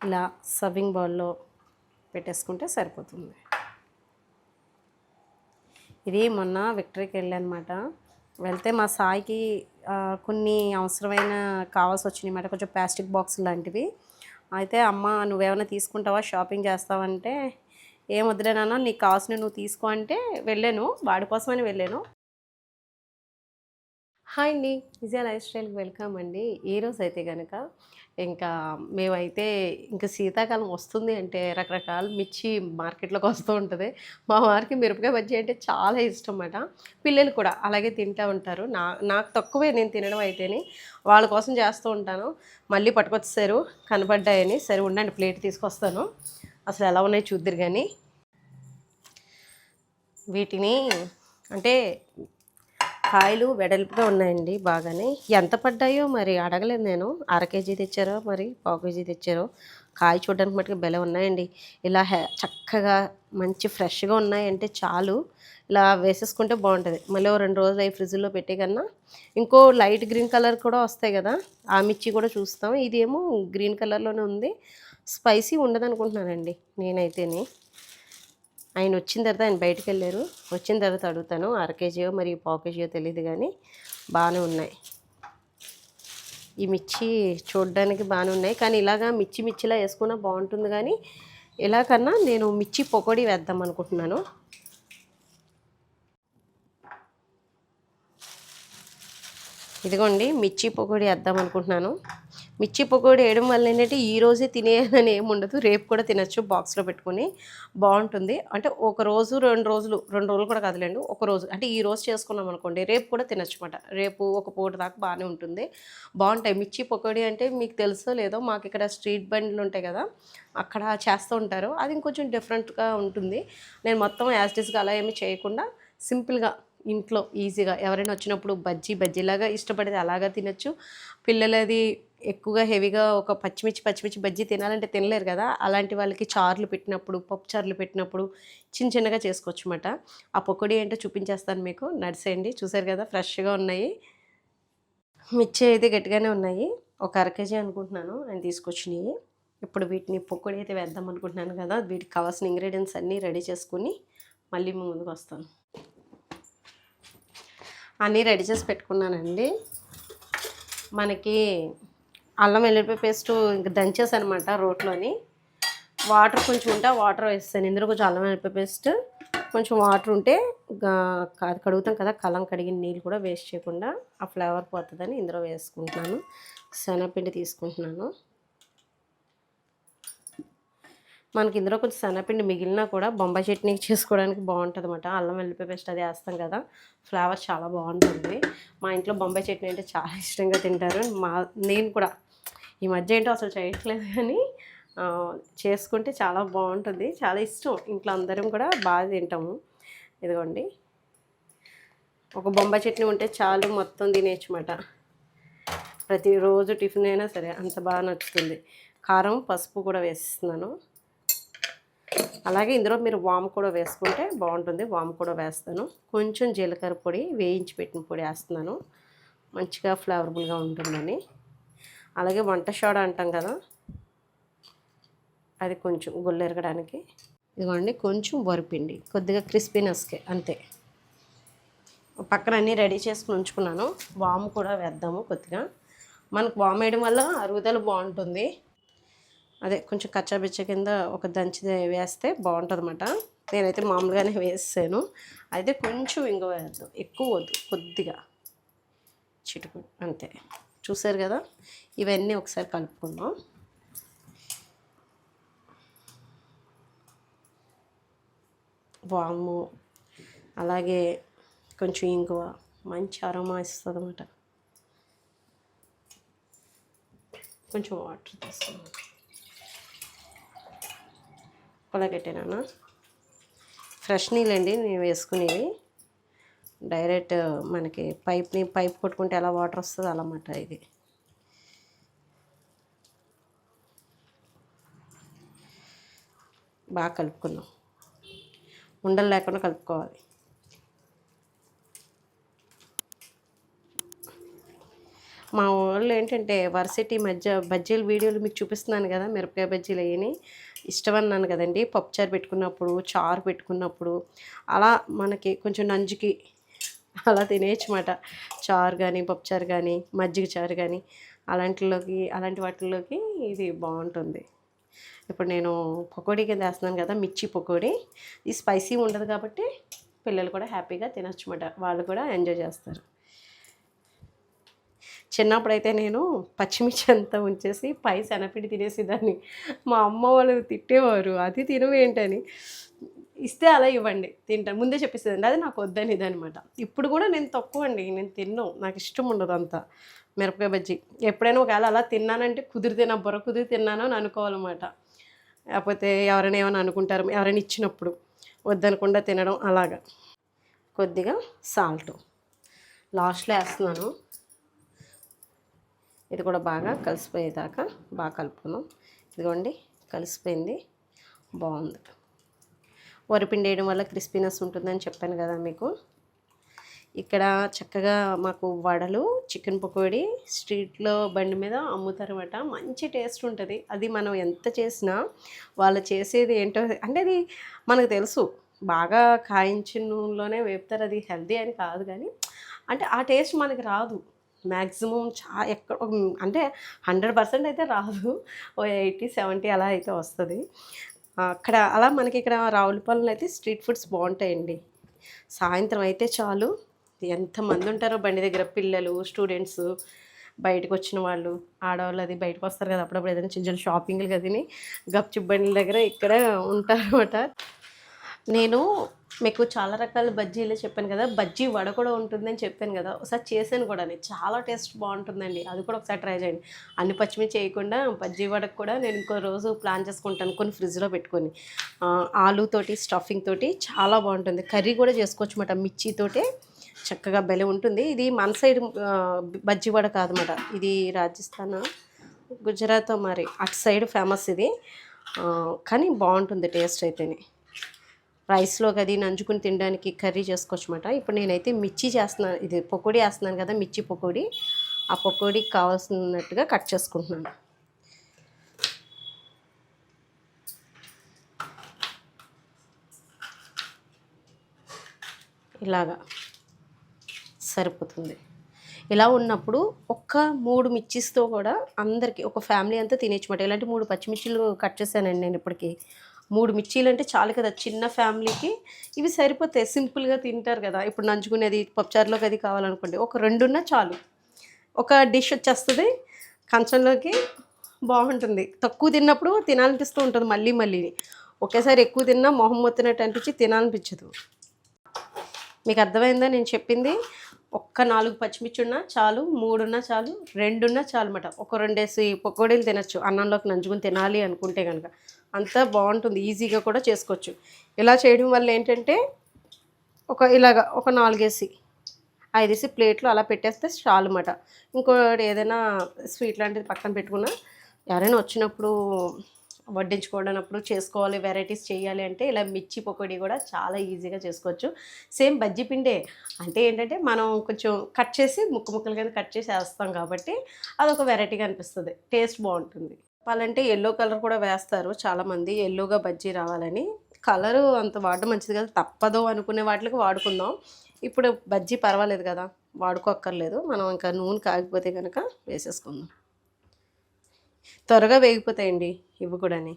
ఇలా సర్వింగ్ బౌల్లో పెట్టేసుకుంటే సరిపోతుంది. ఇది మొన్న విక్టరీకి వెళ్ళానమాట. వెళ్తే మా సాయికి కొన్ని అవసరమైన కావాల్సి వచ్చినాయి అన్నమాట. కొంచెం ప్లాస్టిక్ బాక్స్ లాంటివి. అయితే అమ్మ నువ్వేమైనా తీసుకుంటావా? షాపింగ్ చేస్తావంటే? ఏం వద్దులేనన్నా నీకు కావాల్సిన నువ్వు తీసుకో అంటే వెళ్ళాను. వాడి కోసమని వెళ్ళాను. హాయ్ అండి. విజయ లైఫ్ స్టైల్కి వెల్కమ్ అండి. ఈ రోజు అయితే కనుక ఇంకా మేమైతే ఇంకా శీతాకాలం వస్తుంది అంటే రకరకాల మిర్చి మార్కెట్లోకి వస్తూ ఉంటుంది. మా వారికి మిరపకాయ బజ్జీ అంటే చాలా ఇష్టం అన్నమాట పిల్లలు కూడా అలాగే తింటూ ఉంటారు. నా నాకు తక్కువే నేను తినడం అయితేనే వాళ్ళ కోసం చేస్తూ ఉంటాను. మళ్ళీ పట్టుకొచ్చేసారు కనపడ్డాయని సరే ఉండండి ప్లేట్ తీసుకొస్తాను. అసలు ఎలా ఉన్నాయి చూద్దరు కానీ వీటిని అంటే కాయలు వెడల్పుగా ఉన్నాయండి బాగానే. ఎంత పడ్డాయో మరి అడగలేదు నేను. అర కేజీ తెచ్చారో మరి పావు కేజీ తెచ్చారో. కాయ చూడడానికి మటుకు బెల ఉన్నాయండి. ఇలా హె చక్కగా మంచి ఫ్రెష్గా ఉన్నాయంటే చాలు. ఇలా వేసేసుకుంటే బాగుంటుంది. మళ్ళీ ఓ రెండు రోజులు అవి ఫ్రిడ్జ్లో పెట్టే కన్నా ఇంకో లైట్ గ్రీన్ కలర్ కూడా వస్తాయి కదా. ఆ మిర్చి కూడా చూస్తాం. ఇదేమో గ్రీన్ కలర్లోనే ఉంది. స్పైసీ ఉండదు అనుకుంటున్నానండి నేనైతేనే. ఆయన వచ్చిన తర్వాత ఆయన బయటికి వెళ్ళారు. వచ్చిన తర్వాత అడుగుతాను అర కేజీయో మరి పావు కేజీయో తెలియదు కానీ బాగానే ఉన్నాయి. ఈ మిర్చి చూడడానికి బాగానే ఉన్నాయి. కానీ ఇలాగా మిర్చి మిర్చిలా వేసుకున్నా బాగుంటుంది కానీ ఇలా కన్నా నేను మిర్చి పకోడీ వేద్దాం అనుకుంటున్నాను. ఇదిగోండి మిర్చి పకోడీ వేద్దాం అనుకుంటున్నాను. మిర్చి పకోడీ వేయడం వల్ల ఏంటంటే ఈ రోజే తినేయాలని ఏమి ఉండదు. రేపు కూడా తినచ్చు బాక్స్లో పెట్టుకొని. బాగుంటుంది. అంటే ఒక రోజు రెండు రోజులు రెండు రోజులు కూడా కదలండి. ఒక రోజు అంటే ఈ రోజు చేసుకున్నాం అనుకోండి రేపు కూడా తినచ్చు అనమాట రేపు ఒక పూట దాకా బాగానే ఉంటుంది. బాగుంటాయి. మిర్చి పకోడీ అంటే మీకు తెలుసో లేదో మాకు ఇక్కడ స్ట్రీట్ బండ్లు ఉంటాయి కదా అక్కడ చేస్తూ ఉంటారు. అది ఇంకొంచెం డిఫరెంట్గా ఉంటుంది. నేను మొత్తం యాస్టిస్గా అలా ఏమి చేయకుండా సింపుల్గా ఇంట్లో ఈజీగా ఎవరైనా వచ్చినప్పుడు బజ్జీ బజ్జీలాగా ఇష్టపడితే అలాగా తినచ్చు. పిల్లలది ఎక్కువగా హెవీగా ఒక పచ్చిమిర్చి పచ్చిమిర్చి బజ్జీ తినాలంటే తినలేరు కదా. అలాంటి వాళ్ళకి చార్లు పెట్టినప్పుడు పప్పు చారులు పెట్టినప్పుడు చిన్న చిన్నగా చేసుకోవచ్చు అనమాట ఆ పకోడీ ఏంటో చూపించేస్తాను మీకు. నడిసేయండి. చూసారు కదా ఫ్రెష్గా ఉన్నాయి. మిర్చి అయితే గట్టిగానే ఉన్నాయి. ఒక అర కేజీ అనుకుంటున్నాను. నేను తీసుకొచ్చినాయి ఇప్పుడు వీటిని పకోడీ అయితే వేద్దాం అనుకుంటున్నాను కదా. వీటికి కావాల్సిన ఇంగ్రీడియంట్స్ అన్నీ రెడీ చేసుకుని మళ్ళీ ముందుకు వస్తాను. అన్నీ రెడీ చేసి పెట్టుకున్నానండి. మనకి అల్లం వెల్లుల్లిపాయ పేస్ట్ ఇంకా దంచేసాను అనమాట రోట్లోని. వాటర్ కొంచెం ఉంటే వాటర్ వేస్తాను. ఇందులో కొంచెం అల్లం వెల్లుల్లిపాయ పేస్ట్ కొంచెం వాటర్ ఉంటే అది కడుగుతాం కదా కలం కడిగిన నీళ్ళు కూడా వేస్ట్ చేయకుండా ఆ ఫ్లేవర్ పోతుందని ఇందులో వేసుకుంటున్నాను. శనగపిండి తీసుకుంటున్నాను. మనకి ఇందులో కొంచెం శనగపిండి మిగిలినా కూడా బొంబాయి చట్నీ చేసుకోవడానికి బాగుంటుంది అనమాట అల్లం వెల్లిపాయ పేస్ట్ అది వేస్తాం కదా ఫ్లేవర్ చాలా బాగుంటుంది. మా ఇంట్లో బొంబాయి చట్నీ అంటే చాలా ఇష్టంగా తింటారు. మా నేను కూడా ఈ మధ్య ఏంటో అసలు చేయట్లేదు కానీ చేసుకుంటే చాలా బాగుంటుంది. చాలా ఇష్టం. ఇంట్లో అందరం కూడా బాగా తింటాము. ఇదిగోండి. ఒక బొమ్మ చట్నీ ఉంటే చాలు మొత్తం తినేయచ్చమాట ప్రతిరోజు టిఫిన్ అయినా సరే అంత బాగా నచ్చుతుంది. కారం పసుపు కూడా వేస్తున్నాను. అలాగే ఇందులో మీరు వాము కూడా వేసుకుంటే బాగుంటుంది. వాము కూడా వేస్తాను. కొంచెం జీలకర్ర పొడి వేయించి పెట్టిన పొడి వేస్తున్నాను. మంచిగా ఫ్లేవరబుల్గా ఉంటుందని. అలాగే వంట సోడా అంటాం కదా. అది కొంచెం గుల్లెరగడానికి ఇదిగోండి కొంచెం వరిపిండి కొద్దిగా క్రిస్పీనెస్కే అంతే. పక్కన అన్నీ రెడీ చేసుకుని ఉంచుకున్నాను. వాము కూడా వేద్దాము కొద్దిగా. మనకు వాము వేయడం వల్ల అరుగుదల బాగుంటుంది. అదే కొంచెం కచ్చాబిచ్చ కింద ఒక దంచి వేస్తే బాగుంటుంది అనమాట నేనైతే మామూలుగానే వేసాను అయితే కొంచెం ఇంగ వేద్దాం ఎక్కువ వద్దు కొద్దిగా. చిటుకు అంతే. చూసారు కదా? ఇవన్నీ ఒకసారి కలుపుకుందాం. వాము అలాగే కొంచెం ఇంగువ మంచి అరోమా ఇస్తుంది అనమాట కొంచెం వాటర్ తీసుకున్నాను పెట్టాను ఫ్రెష్ నీళ్ళండి నేను వేసుకునేవి. డైరెక్ట్ మనకి పైప్ని పైప్ కొట్టుకుంటే ఎలా వాటర్ వస్తుంది అలా అన్నమాట ఇది. బాగా కలుపుకున్నాం. ఉండలు లేకుండా కలుపుకోవాలి. మా వాళ్ళు ఏంటంటే వర్సిటీ మధ్య బజ్జీల వీడియోలు మీకు చూపిస్తున్నాను కదా మిరపకాయ బజ్జీలు అయ్యని. ఇష్టమన్నాను కదండి. పప్పుచారు పెట్టుకున్నప్పుడు చారు పెట్టుకున్నప్పుడు అలా మనకి కొంచెం నంజుకి అలా తినేయచ్చమాట చారు కానీ పప్పుచారు కానీ మజ్జిగ చారు కానీ అలాంటిలోకి అలాంటి వాటిల్లోకి ఇది బాగుంటుంది ఇప్పుడు నేను పకోడీ కింద వేస్తున్నాను కదా మిర్చి పకోడీ. ఇది స్పైసీ ఉండదు కాబట్టి పిల్లలు కూడా హ్యాపీగా తినొచ్చమాట వాళ్ళు కూడా ఎంజాయ్ చేస్తారు. చిన్నప్పుడైతే నేను పచ్చిమిర్చి అంతా ఉంచేసి పై శనపిడి తినేసేదాన్ని. మా అమ్మ వాళ్ళు తిట్టేవారు. అది తినవేంటని. ఇస్తే అలా ఇవ్వండి తింటాను. ముందే చెప్పేసేదండి అది నాకు వద్దని ఇదనమాట ఇప్పుడు కూడా నేను తక్కువ అండి నేను తిన్ను నాకు ఇష్టం ఉండదు అంతా మిరపకాయ బజ్జీ. ఎప్పుడైనా ఒకవేళ అలా తిన్నానంటే కుదిరితే నా బుర్ర కుదిరి తిన్నాను అని అనుకోవాలన్నమాట. లేకపోతే ఎవరైనా ఏమైనా అనుకుంటారు ఎవరైనా ఇచ్చినప్పుడు వద్దనకుండా తినడం అలాగా. కొద్దిగా సాల్ట్. లాస్ట్లో వేస్తున్నాను. ఇది కూడా బాగా కలిసిపోయేదాకా బాగా కలుపుకున్నాం ఇదిగోండి కలిసిపోయింది. బాగుంది. వరిపిండి వేయడం వల్ల క్రిస్పీనెస్ ఉంటుందని చెప్పాను కదా మీకు. ఇక్కడ చక్కగా మాకు వడలు చికెన్ పకోడీ స్ట్రీట్లో బండి మీద అమ్ముతారన్నమాట. మంచి టేస్ట్ ఉంటుంది. అది మనం ఎంత చేసినా వాళ్ళు చేసేది ఏంటో అంటే అది మనకు తెలుసు. బాగా కాయించిన నూనెలోనే వేపుతారు. అది హెల్దీ అని కాదు కానీ అంటే ఆ టేస్ట్ మనకి రాదు. మ్యాక్సిమం చా ఎక్కడ అంటే హండ్రెడ్ పర్సెంట్ అయితే రాదు. ఓ ఎయిటీ సెవెంటీ అలా అయితే వస్తుంది. అక్కడ అలా మనకి ఇక్కడ రావులపాలెంలో అయితే స్ట్రీట్ ఫుడ్స్ బాగుంటాయండి. సాయంత్రం అయితే చాలు. ఎంతమంది ఉంటారో బండి దగ్గర పిల్లలు స్టూడెంట్స్ బయటకు వచ్చిన వాళ్ళు ఆడవాళ్ళు అది బయటకు వస్తారు కదా అప్పుడప్పుడు ఏదైనా చిన్న చిన్న షాపింగ్లు కదని గప్చిప్ బండ్ల దగ్గర ఇక్కడ ఉంటారన్నమాట. నేను మీకు చాలా రకాల బజ్జీలు చెప్పాను కదా బజ్జీ వడ కూడా ఉంటుందని చెప్పాను కదా ఒకసారి చేశాను కూడా నేను. చాలా టేస్ట్ బాగుంటుందండి. అది కూడా ఒకసారి ట్రై చేయండి. అన్ని పచ్చిమిర్చి చేయకుండా బజ్జీ వడకు కూడా నేను ఇంకో రోజు ప్లాన్ చేసుకుంటాను కొన్ని ఫ్రిడ్జ్లో పెట్టుకొని. ఆలుతోటి ఆలూతోటి స్టఫింగ్ తోటి చాలా బాగుంటుంది. కర్రీ కూడా చేసుకోవచ్చు మాట మిర్చితోటే చక్కగా బెల ఉంటుంది. ఇది మన సైడ్ బజ్జీ వడ కాదన్నమాట. ఇది రాజస్థాన్? గుజరాత్ మరి అటు సైడ్ ఫేమస్ ఇది. కానీ బాగుంటుంది టేస్ట్ అయితేనే. రైస్లో అది నంచుకుని తినడానికి కర్రీ చేసుకోవచ్చు అనమాట ఇప్పుడు నేనైతే మిర్చి చేస్తున్నాను ఇది పకోడీ వేస్తున్నాను కదా మిర్చి పకోడీ. ఆ పకోడీకి కావాల్సినట్టుగా కట్ చేసుకుంటున్నాను. ఇలాగా సరిపోతుంది. ఇలా ఉన్నప్పుడు ఒక్క మూడు మిర్చిస్తో కూడా అందరికీ ఒక ఫ్యామిలీ అంతా తినేయచ్చమాట ఇలాంటి మూడు పచ్చిమిర్చిలు కట్ చేశానండి నేను ఇప్పటికి. మూడు మిర్చీలు అంటే చాలు కదా చిన్న ఫ్యామిలీకి. ఇవి సరిపోతాయి సింపుల్గా తింటారు కదా. ఇప్పుడు నంచుకునేది పప్పుచారులోకి అది కావాలనుకోండి. ఒక రెండున్నా చాలు. ఒక డిష్ వచ్చేస్తుంది. కంచంలోకి బాగుంటుంది. తక్కువ తిన్నప్పుడు తినాలనిపిస్తూ ఉంటుంది మళ్ళీ మళ్ళీ. ఒకేసారి ఎక్కువ తిన్నా మొహం మొత్తినట్టు అనిపించి తినాలనిపించదు. మీకు అర్థమైందా నేను చెప్పింది? ఒక్క నాలుగు పచ్చిమిర్చి ఉన్నా చాలు మూడున్నా చాలు రెండున్నా చాలు అన్నమాట. ఒక రెండేసి పకోడీలు తినచ్చు. అన్నంలోకి నంచుకుని తినాలి అనుకుంటే కనుక అంతా బాగుంటుంది ఈజీగా కూడా చేసుకోవచ్చు. ఇలా చేయడం వల్ల ఏంటంటే ఒక ఇలాగ ఒక నాలుగేసి ఐదేసి ప్లేట్లు అలా పెట్టేస్తే చాలు అన్నమాట ఇంకోటి ఏదైనా స్వీట్ లాంటిది పక్కన పెట్టుకున్నా ఎవరైనా వచ్చినప్పుడు వడ్డించుకోవడనప్పుడు చేసుకోవాలి వెరైటీస్ చేయాలి అంటే ఇలా మిర్చి పకోడీ కూడా చాలా ఈజీగా చేసుకోవచ్చు. సేమ్ బజ్జీ పిండే అంటే ఏంటంటే మనం కొంచెం కట్ చేసి ముక్క ముక్కలు కింద కట్ చేసి వేస్తాం కాబట్టి అదొక వెరైటీగా అనిపిస్తుంది టేస్ట్ బాగుంటుంది. చెప్పాలంటే ఎల్లో కలర్ కూడా వేస్తారు చాలామంది ఎల్లోగా బజ్జీ రావాలని. కలరు అంత వాడడం మంచిది కదా తప్పదు అనుకునే వాటికి వాడుకుందాం. ఇప్పుడు బజ్జీ పర్వాలేదు కదా వాడుకోక్కర్లేదు. మనం ఇంకా నూనె కాగిపోతే కనుక వేసేసుకుందాం. త్వరగా వేగిపోతాయండి ఇవి కూడాని.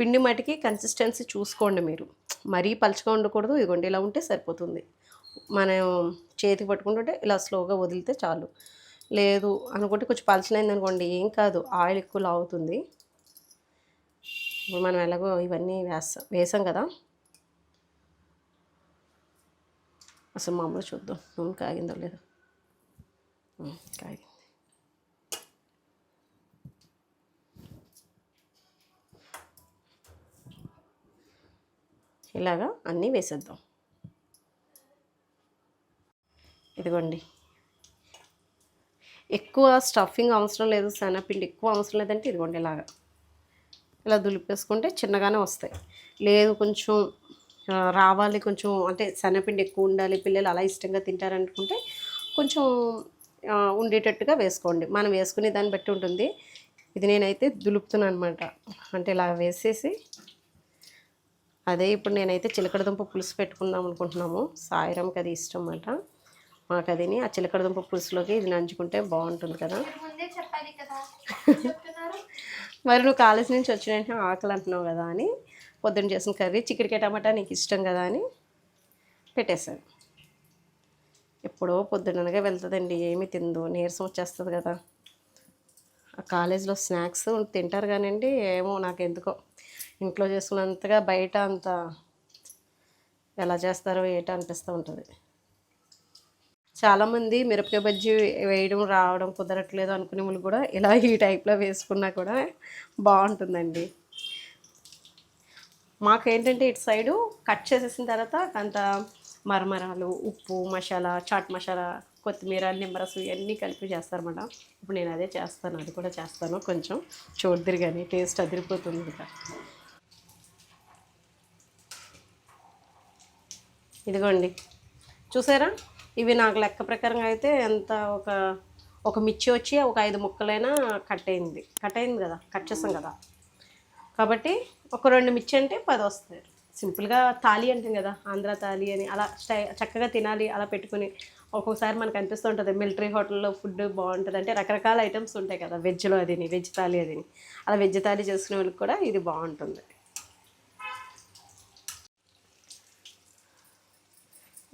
పిండి మటికి కన్సిస్టెన్సీ చూసుకోండి మీరు. మరీ పలుచగా ఉండకూడదు ఇదిగోండి ఇలా ఉంటే సరిపోతుంది. మనం చేతికి పట్టుకుంటుంటే ఇలా స్లోగా వదిలితే చాలు. లేదు అనుకుంటే కొంచెం పలచనైంది అనుకోండి ఏం కాదు. ఆయిల్ ఎక్కువ లాగుతుంది ఇప్పుడు మనం ఎలాగో ఇవన్నీ వేస్తాం వేసాం కదా. అసలు మామూలు చూద్దాం. నూనె కాగిందో లేదో. కాగింది. ఇలాగా అన్నీ వేసేద్దాం. ఇదిగోండి. ఎక్కువ స్టఫింగ్ అవసరం లేదు శనగపిండి ఎక్కువ అవసరం లేదంటే ఇదిగోండి ఇలాగా. ఇలా దులిపేసుకుంటే చిన్నగానే వస్తాయి. లేదు కొంచెం రావాలి కొంచెం అంటే శనగపిండి ఎక్కువ ఉండాలి పిల్లలు అలా ఇష్టంగా తింటారనుకుంటే కొంచెం ఉండేటట్టుగా వేసుకోండి. మనం వేసుకునే దాన్ని బట్టి ఉంటుంది. ఇది నేనైతే దులుపుతున్నాను అనమాట అంటే ఇలా వేసేసి అదే ఇప్పుడు నేనైతే చిలకడదుంప పులుసు పెట్టుకుందాం అనుకుంటున్నాము. సాయిరామ్కి అది ఇష్టం అన్నమాట. మాకు అదిని ఆ చిలకడదుంప పులుసులోకి ఇది నంచుకుంటే బాగుంటుంది కదా. మరి నువ్వు కాలేజ్ నుంచి వచ్చిన వెంటనే ఆకలి అంటున్నావు కదా అని పొద్దున్న చేసిన కర్రీ చికెడికాయ టమాటా నీకు ఇష్టం కదా అని పెట్టేశాను ఎప్పుడో పొద్దున్ననగా వెళ్తుందండి ఏమీ తిందు నీరసం వచ్చేస్తుంది కదా. ఆ కాలేజీలో స్నాక్స్ తింటారు కానివ్వండి ఏమో నాకు ఎందుకో ఇంట్లో చేసుకున్నంతగా బయట అంత ఎలా చేస్తారో ఏంటో అనిపిస్తూ ఉంటుంది. చాలామంది మిరపకాయ బజ్జీ వేయడం రావడం కుదరట్లేదు అనుకునే వాళ్ళు కూడా ఇలా ఈ టైప్లో వేసుకున్నా కూడా బాగుంటుందండి. మాకేంటంటే ఇటు సైడు కట్ చేసేసిన తర్వాత అంత మరమరాలు ఉప్పు మసాలా చాట్ మసాలా కొత్తిమీర నిమ్మరసు ఇవన్నీ కలిపి చేస్తారన్నమాట. ఇప్పుడు నేను అదే చేస్తాను అది కూడా చేస్తాను. కొంచెం చూడదురు కానీ టేస్ట్ అదిరిపోతుంది ఇంకా. ఇదిగోండి. చూసారా? ఇవి నాకు లెక్క ప్రకారంగా అయితే ఎంత ఒక ఒక మిర్చి వచ్చి ఒక ఐదు ముక్కలైనా కట్ అయింది. కట్ అయింది కదా కట్ చేసాం కదా. కాబట్టి ఒక రెండు మిర్చి అంటే పది వస్తాయి. సింపుల్గా తాలి అంటాం కదా ఆంధ్ర తాలి అని అలా స్టై చక్కగా తినాలి అలా పెట్టుకుని ఒక్కొక్కసారి మనకు అనిపిస్తూ ఉంటుంది మిలిటరీ హోటల్లో ఫుడ్ బాగుంటుంది అంటే రకరకాల ఐటమ్స్ ఉంటాయి కదా వెజ్లో అదిని వెజ్ తాలి అదిని. అలా వెజ్ తాలి చేసుకునే వాళ్ళకి కూడా ఇది బాగుంటుంది.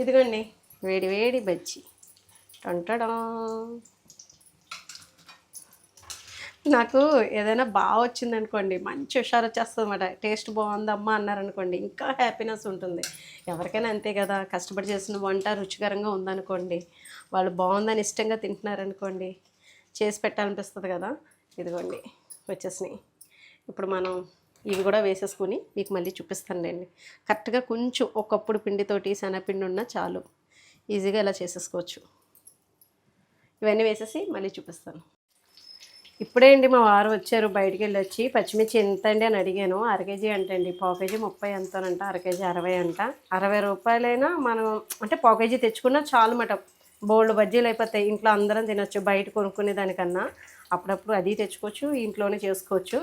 ఇదిగోండి వేడి వేడి బజ్జి. టంటడా నాకు ఏదైనా బాగా వచ్చిందనుకోండి మంచి హుషారు వచ్చేస్తుంది అనమాట టేస్ట్ బాగుందమ్మా అన్నారనుకోండి ఇంకా హ్యాపీనెస్ ఉంటుంది. ఎవరికైనా అంతే కదా కష్టపడి చేసిన వంట రుచికరంగా ఉందనుకోండి వాళ్ళు బాగుందని ఇష్టంగా తింటున్నారనుకోండి చేసి పెట్టాలనిపిస్తుంది కదా. ఇదిగోండి వచ్చేసినాయి. ఇప్పుడు మనం ఇవి కూడా వేసేసుకుని మీకు మళ్ళీ చూపిస్తానులేండి. కరెక్ట్గా కొంచెం ఒకప్పుడు పిండితోటి శనగపిండి ఉన్నా చాలు. ఈజీగా ఇలా చేసేసుకోవచ్చు. ఇవన్నీ వేసేసి మళ్ళీ చూపిస్తాను. ఇప్పుడే అండి మా వారు వచ్చారు బయటికి వెళ్ళి వచ్చి పచ్చిమిర్చి ఎంత అండి అని అడిగాను. అర కేజీ అంటండి. పావు కేజీ ముప్పై ఎంతనంట అర కేజీ అరవై అంట. అరవై రూపాయలైనా మనం అంటే పావు కేజీ తెచ్చుకున్నా చాలు మటం బోల్డ్ బజ్జీలు అయిపోతాయి. ఇంట్లో అందరం తినొచ్చు బయట కొనుక్కునే దానికన్నా. అప్పుడప్పుడు అది తెచ్చుకోవచ్చు ఇంట్లోనే చేసుకోవచ్చు.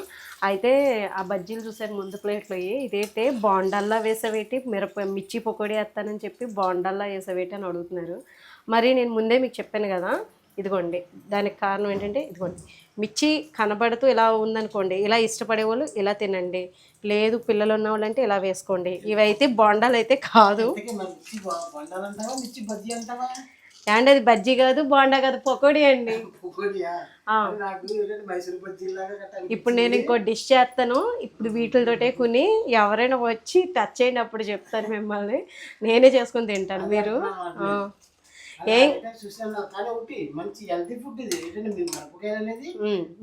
అయితే ఆ బజ్జీలు చూసారు ముందు ప్లేట్లో ఇదైతే బాండల్లా వేసేవేటి మిరప మిర్చి పకోడీ వేస్తానని చెప్పి బాండల్లా వేసేవేటి అని అడుగుతున్నారు. మరి నేను ముందే మీకు చెప్పాను కదా ఇదిగోండి. దానికి కారణం ఏంటంటే ఇదిగోండి. మిర్చి కనబడుతూ ఇలా ఉందనుకోండి ఇలా ఇష్టపడే వాళ్ళు ఇలా తినండి. లేదు పిల్లలు ఉన్న వాళ్ళు అంటే ఇలా వేసుకోండి. ఇవైతే బొండాలు అయితే కాదు. అండ్ అది బజ్జీ కాదు బోండా కాదు పకోడీ అండి. ఇప్పుడు నేను ఇంకో డిష్ చేస్తాను. ఇప్పుడు వీటితోటే కొని ఎవరైనా వచ్చి టచ్ చేయండి అప్పుడు చెప్తాను మిమ్మల్ని. నేనే చేసుకొని తింటాను మీరు?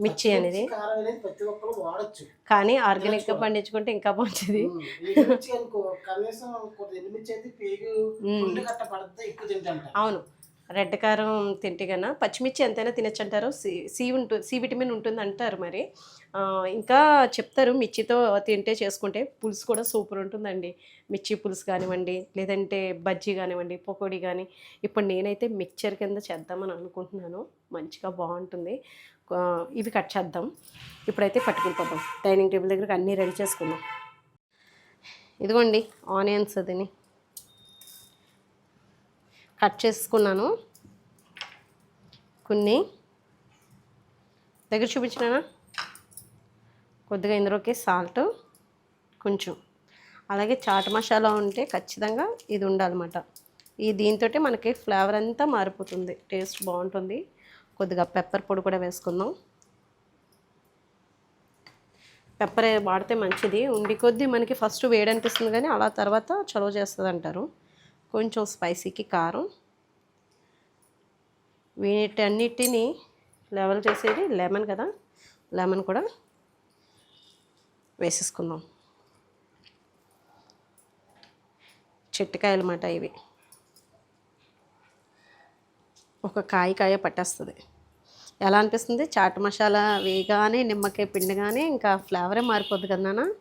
మిర్చి అనేది. కానీ ఆర్గానిక్గా పండించుకుంటే ఇంకా మంచిది తింటంట అవును. రెడ్ కారం తింటే కన్నా పచ్చిమిర్చి ఎంతైనా తినచ్చు అంటారు సి సి ఉంటుంది సి విటమిన్ ఉంటుంది అంటారు మరి ఇంకా చెప్తారు మిర్చితో తింటే చేసుకుంటే పులుసు కూడా సూపర్ ఉంటుందండి. మిర్చి పులుసు కానివ్వండి లేదంటే బజ్జీ కానివ్వండి పకోడీ కానీ. ఇప్పుడు నేనైతే మిక్చర్ కింద చేద్దామని అనుకుంటున్నాను. మంచిగా బాగుంటుంది. ఇవి కట్ చేద్దాం. ఇప్పుడైతే పట్టుకెళ్ళిపోదాం డైనింగ్ టేబుల్ దగ్గరకు అన్నీ రెడీ చేసుకుందాం. ఇదిగోండి ఆనియన్స్ అదిని కట్ చేసుకున్నాను. కొన్ని. దగ్గర చూపించినానా? కొద్దిగా ఇందులోకి సాల్ట్ కొంచెం. అలాగే చాట్ మసాలా ఉంటే ఖచ్చితంగా ఇది ఉండాలన్నమాట. ఈ దీంతో మనకి ఫ్లేవర్ అంతా మారిపోతుంది. టేస్ట్ బాగుంటుంది. కొద్దిగా పెప్పర్ పొడి కూడా వేసుకుందాం. పెప్పర్ వాడితే మంచిది. ఉండి కొద్దీ మనకి ఫస్ట్ వేడి అనిపిస్తుంది కానీ అలా తర్వాత చలువ చేస్తుంది అంటారు కొంచెం స్పైసీకి కారం. వీటన్నిటిని లెవెల్ చేసేది లెమన్ కదా. లెమన్ కూడా వేసేసుకుందాం. చెట్టుకాయలు అన్నమాట ఇవి. ఒక కాయ కాయ పట్టేస్తుంది. ఎలా అనిపిస్తుంది? చాట్ మసాలా వేయగానే నిమ్మకాయ పిండి కానీ ఇంకా ఫ్లేవరే మారిపోద్ది కదా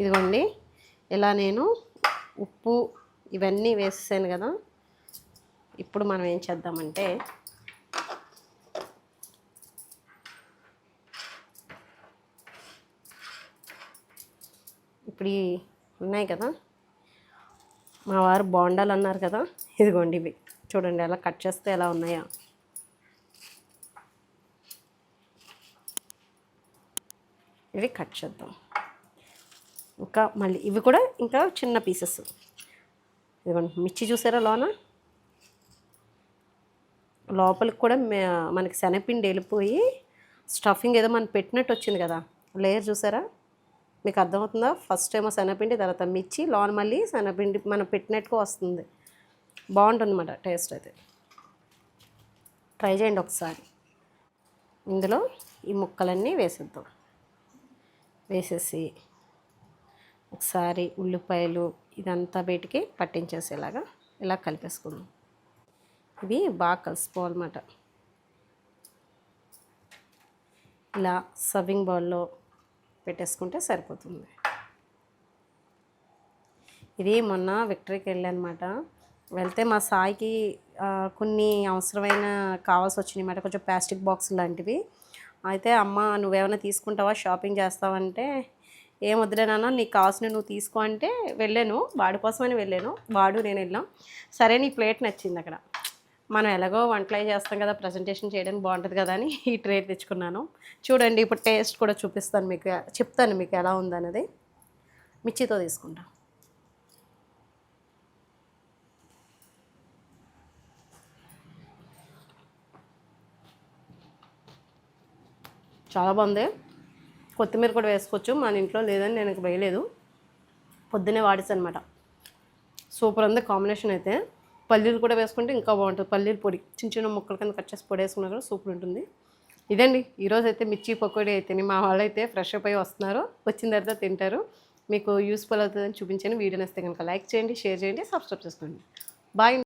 ఇదిగోండి ఇలా నేను ఉప్పు ఇవన్నీ వేసేసాను కదా. ఇప్పుడు మనం ఏం చేద్దామంటే ఇప్పుడు ఈ ఉన్నాయి కదా మా వారు బోండాలు అన్నారు కదా ఇదిగోండి ఇవి. చూడండి ఎలా కట్ చేస్తే ఎలా ఉన్నాయా. ఇవి కట్ చేద్దాం. ఇంకా మళ్ళీ ఇవి కూడా ఇంకా చిన్న పీసెస్ ఇదిగోండి మిర్చి చూసారా లోన? లోపలికి కూడా మనకి శనగపిండి వెళ్ళిపోయి స్టఫింగ్ ఏదో మనం పెట్టినట్టు వచ్చింది కదా. లేయర్ చూసారా? మీకు అర్థమవుతుందా? ఫస్ట్ ఏమో శనగపిండి తర్వాత మిర్చి లోన మళ్ళీ శనగపిండి మనం పెట్టినట్టుగా వస్తుంది. బాగుంటుంది అన్నమాట టేస్ట్ అయితే. ట్రై చేయండి ఒకసారి. ఇందులో ఈ ముక్కలన్నీ వేసేద్దాం. వేసేసి ఒకసారి ఉల్లిపాయలు ఇదంతా బయటికి పట్టించేసేలాగా ఇలా కలిపేసుకుందాం. ఇవి బాగా కలిసిపోవాలన్నమాట. ఇలా సర్వింగ్ బౌల్లో పెట్టేసుకుంటే సరిపోతుంది. ఇది మొన్న విక్టరీకి వెళ్ళానమాట వెళ్తే మా సాయికి కొన్ని అవసరమైన కావాల్సి వచ్చినాయి కొంచెం ప్లాస్టిక్ బాక్స్ లాంటివి. అయితే అమ్మ నువ్వేమైనా తీసుకుంటావా? షాపింగ్ చేస్తావంటే ఏం వద్దులేనన్నా నీ కావాల్సిన నువ్వు తీసుకో అంటే వెళ్ళాను. వాడి కోసమని వెళ్ళాను. వాడు నేను వెళ్ళాం. సరే నీ ప్లేట్ నచ్చింది అక్కడ. మనం ఎలాగో వంటలై చేస్తాం కదా ప్రజెంటేషన్ చేయడానికి బాగుంటుంది కదా అని ఈ ట్రే తెచ్చుకున్నాను. చూడండి ఇప్పుడు టేస్ట్ కూడా చూపిస్తాను మీకు. చెప్తాను మీకు ఎలా ఉందన్నది. మిర్చితో తీసుకుంటాం. చాలా బాగుంది. కొత్తిమీర కూడా వేసుకోవచ్చు. మన ఇంట్లో లేదని నేను ఇంక వేయలేదు. పొద్దునే వాడేసాను అనమాట సూపర్ ఉంది కాంబినేషన్ అయితే. పల్లీలు కూడా వేసుకుంటే ఇంకా బాగుంటుంది. పల్లీలు పొడి చిన్న చిన్న ముక్కల కింద కట్ చేసి పొడి వేసుకున్నా కూడా సూపర్ ఉంటుంది. ఇదండి. ఈరోజు అయితే మిర్చి పకోడీ అయితే మా వాళ్ళు అయితే ఫ్రెష్ అప్ అయి వస్తున్నారు. వచ్చిన తర్వాత తింటారు. మీకు యూస్ఫుల్ అవుతుందని చూపించాను. వీడియో వస్తే కనుక లైక్ చేయండి షేర్ చేయండి సబ్స్క్రైబ్ చేసుకోండి. బాయ్.